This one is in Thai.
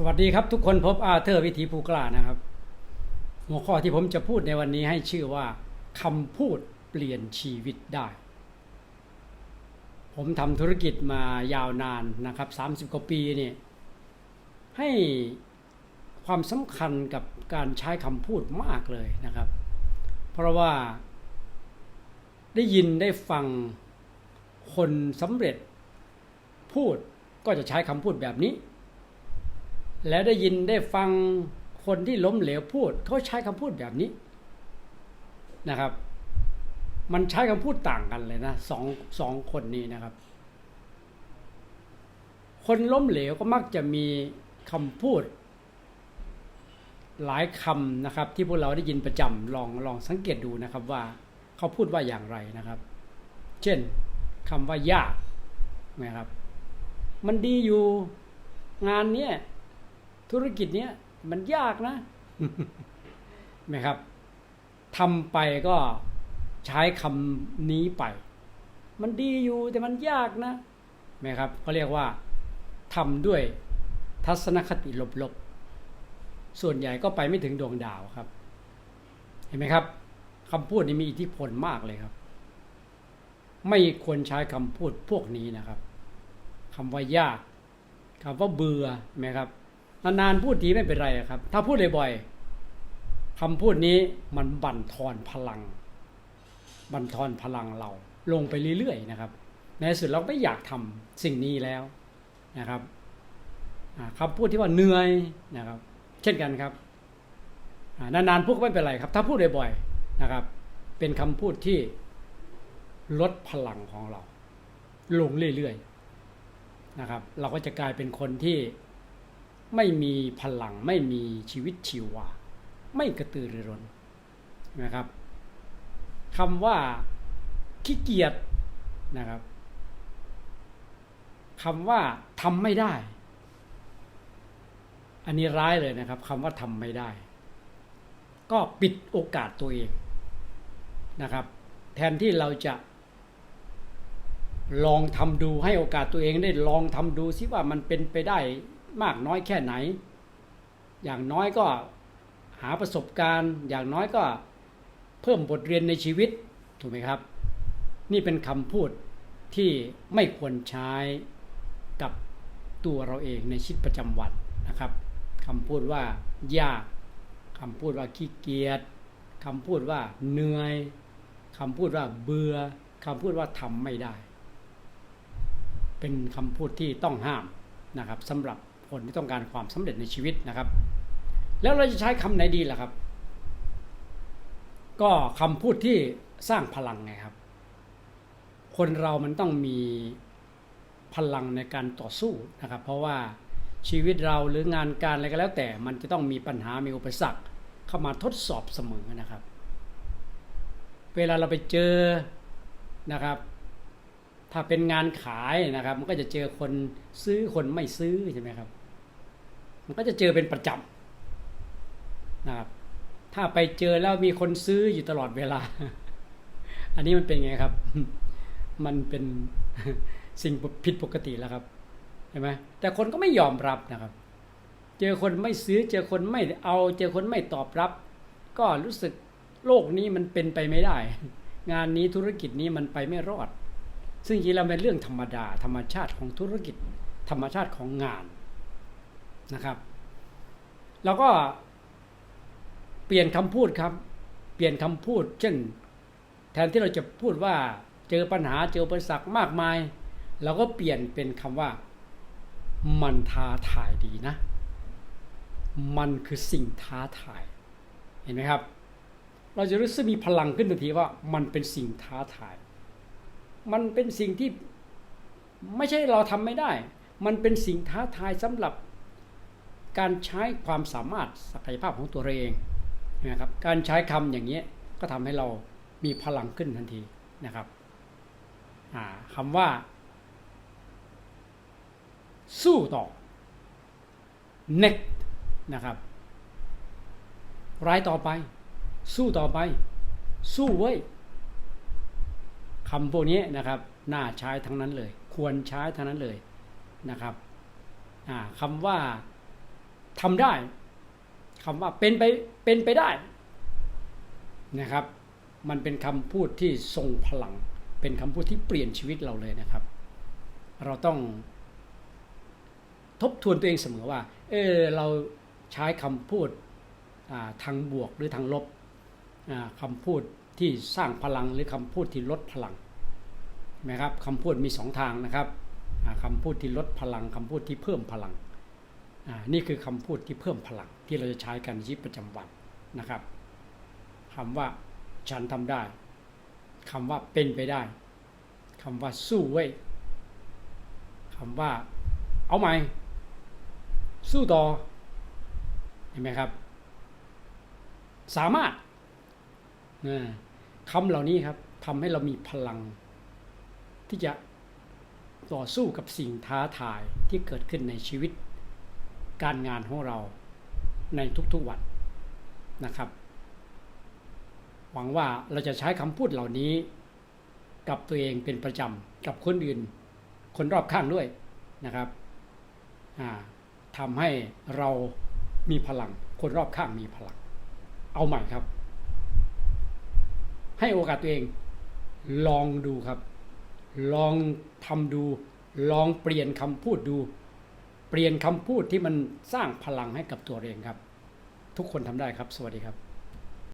สวัสดีครับทุกคนพบอาเธอร์วิถีผู้กล้านะครับ หัวข้อที่ผมจะพูดในวันนี้ให้ชื่อว่าคำพูดเปลี่ยนชีวิตได้ ผมทำธุรกิจมายาวนานนะครับ 30 กว่าปีเนี่ยให้ความสำคัญกับการใช้คำพูดมากเลยนะครับ เพราะว่าได้ยินได้ฟังคนสำเร็จพูดก็จะใช้คำพูดแบบนี้ แล้วได้ยินได้ฟังคนที่ล้มเหลวพูดเขาใช้คำพูดแบบนี้นะครับ มันใช้คำพูดต่างกันเลยนะสองสองคนนี้นะครับ คนล้มเหลวก็มักจะมีคำพูด หลายคำนะครับ ที่พวกเราได้ยินประจำลองลองสังเกตดูนะครับว่าเขาพูดว่าอย่างไรนะครับ เช่นคำว่ายากนะครับ มันดีอยู่งานเนี้ย ธุรกิจเนี้ยมันยากนะไหมครับทำไปก็ใช้คำนี้ไป มันดีอยู่แต่มันยากนะไหมครับเขาเรียกว่าทำด้วยทัศนคติลบๆ ส่วนใหญ่ก็ไปไม่ถึงดวงดาวครับ เห็นไหมครับคำพูดนี้มีอิทธิพลมากเลยครับ ไม่ควรใช้คำพูดพวกนี้นะครับคำว่ายากคำว่าเบื่อเห็นไหมครับ นานๆพูดทีไม่เป็นไรครับ ถ้าพูดบ่อยๆคำพูดนี้มันบั่นทอนพลัง บั่นทอนพลังเรา ลงไปเรื่อยๆนะครับ ในที่สุดเราไม่อยากทำสิ่งนี้แล้วนะครับคำพูดที่ว่าเหนื่อยนะครับ เช่นกันครับนานๆพูดก็ไม่เป็นไรครับ ถ้าพูดบ่อยๆนะครับ เป็นคำพูดที่ลดพลังของเรา ลงเรื่อยๆนะครับ เราก็จะกลายเป็นคนที่ ไม่มีพลังไม่มีชีวิตชีวา ไม่กระตือรือร้นนะครับคำว่าขี้เกียจนะครับคำว่าทำไม่ได้ อันนี้ร้ายเลยนะครับคำว่าทำไม่ได้ ก็ปิดโอกาสตัวเองนะครับ แทนที่เราจะลองทำดูให้โอกาสตัวเองได้ลองทำดูซิว่ามันเป็นไปได้ มากน้อยแค่ไหน อย่างน้อยก็หาประสบการณ์ อย่างน้อยก็เพิ่มบทเรียนในชีวิตถูกไหมครับ นี่เป็นคำพูดที่ไม่ควรใช้กับตัวเราเองในชีวิตประจำวันนะครับคำพูดว่ายากคำพูดว่าขี้เกียจคำพูดว่าเหนื่อยคำพูดว่าเบื่อคำพูดว่าทำไม่ได้ เป็นคำพูดที่ต้องห้ามนะครับสำหรับ คนที่ต้องการความสำเร็จในชีวิตนะครับ แล้วเราจะใช้คำไหนดีล่ะครับ ก็คำพูดที่สร้างพลังไงครับ คนเรามันต้องมีพลังในการต่อสู้นะครับ เพราะว่าชีวิตเราหรืองานการอะไรก็แล้วแต่ มันจะต้องมีปัญหา มีอุปสรรคเข้ามาทดสอบเสมอนะครับ เวลาเราไปเจอนะครับ ถ้าเป็นงานขายนะครับ มันก็จะเจอคนซื้อคนไม่ซื้อใช่ไหมครับ มันก็จะเจอเป็นประจำนะครับ ถ้าไปเจอแล้วมีคนซื้ออยู่ตลอดเวลา อันนี้มันเป็นไงครับ มันเป็นสิ่งผิดปกติแล้วครับเห็นไหมแต่คนก็ไม่ยอมรับนะครับ เจอคนไม่ซื้อ เจอคนไม่เอา เจอคนไม่ตอบรับ ก็รู้สึกโลกนี้มันเป็นไปไม่ได้ งานนี้ธุรกิจนี้มันไปไม่รอด ซึ่งจริงๆแล้วเป็นเรื่องธรรมดา ธรรมชาติของธุรกิจ ธรรมชาติของงาน นะครับ แล้วก็เปลี่ยนคำพูดครับ เปลี่ยนคำพูด เช่น แทนที่เราจะพูดว่าเจอปัญหาเจออุปสรรคมากมายเราก็เปลี่ยนเป็นคำว่า มันท้าทายดีนะ มันคือสิ่งท้าทาย เห็นไหมครับ เราจะรู้สึกมีพลังขึ้นทันทีว่ามันเป็นสิ่งท้าทาย มันเป็นสิ่งที่ไม่ใช่เราทำไม่ได้ มันเป็นสิ่งท้าทายสำหรับ การใช้ความสามารถศักยภาพของตัวเราเองนะครับการใช้คำอย่างนี้ก็ทำให้เรามีพลังขึ้นทันทีนะครับคำว่า สู้ต่อ next นะครับรายต่อไป สู้ต่อไป สู้ไว้คำพวกนี้นะครับน่าใช้ทั้งนั้นเลย ควรใช้ทั้งนั้นเลยนะครับคำว่า ทำได้คำว่าเป็นไปเป็นไปได้นะครับ มันเป็นคำพูดที่ทรงพลัง เป็นคำพูดที่เปลี่ยนชีวิตเราเลยนะครับ เราต้องทบทวนตัวเองเสมอว่า เออเราใช้คำพูดาทางบวกหรือทางลบอ่าคำพูดที่สร้างพลังหรือคำพูดที่ลดพลังนะครับคำพูดมีสองทางนะครับอ่าคำพูดที่ลดพลังคำพูดที่เพิ่มพลัง นี่คือคำพูดที่เพิ่มพลังที่เราจะใช้กันในชีวิตประจำวันนะครับคำว่าฉันทำได้คำว่าเป็นไปได้คำว่าสู้เว้ยคำว่าเอาใหม่ สู้ต่อเห็นไหมครับ สามารถนะคำเหล่านี้ครับทำให้เรามีพลัง ที่จะต่อสู้กับสิ่งท้าทายที่เกิดขึ้นในชีวิต การงานของเราในทุกๆวันนะครับ หวังว่าเราจะใช้คำพูดเหล่านี้ กับตัวเองเป็นประจำกับคนอื่น คนรอบข้างด้วยนะครับทำให้เรามีพลัง คนรอบข้างมีพลัง เอาใหม่ครับ ให้โอกาสตัวเอง ลองดูครับ ลองทำดู ลองเปลี่ยนคำพูดดู เปลี่ยนคำพูดที่มันสร้างพลังให้กับตัวเองครับ ทุกคนทำได้ครับ สวัสดีครับ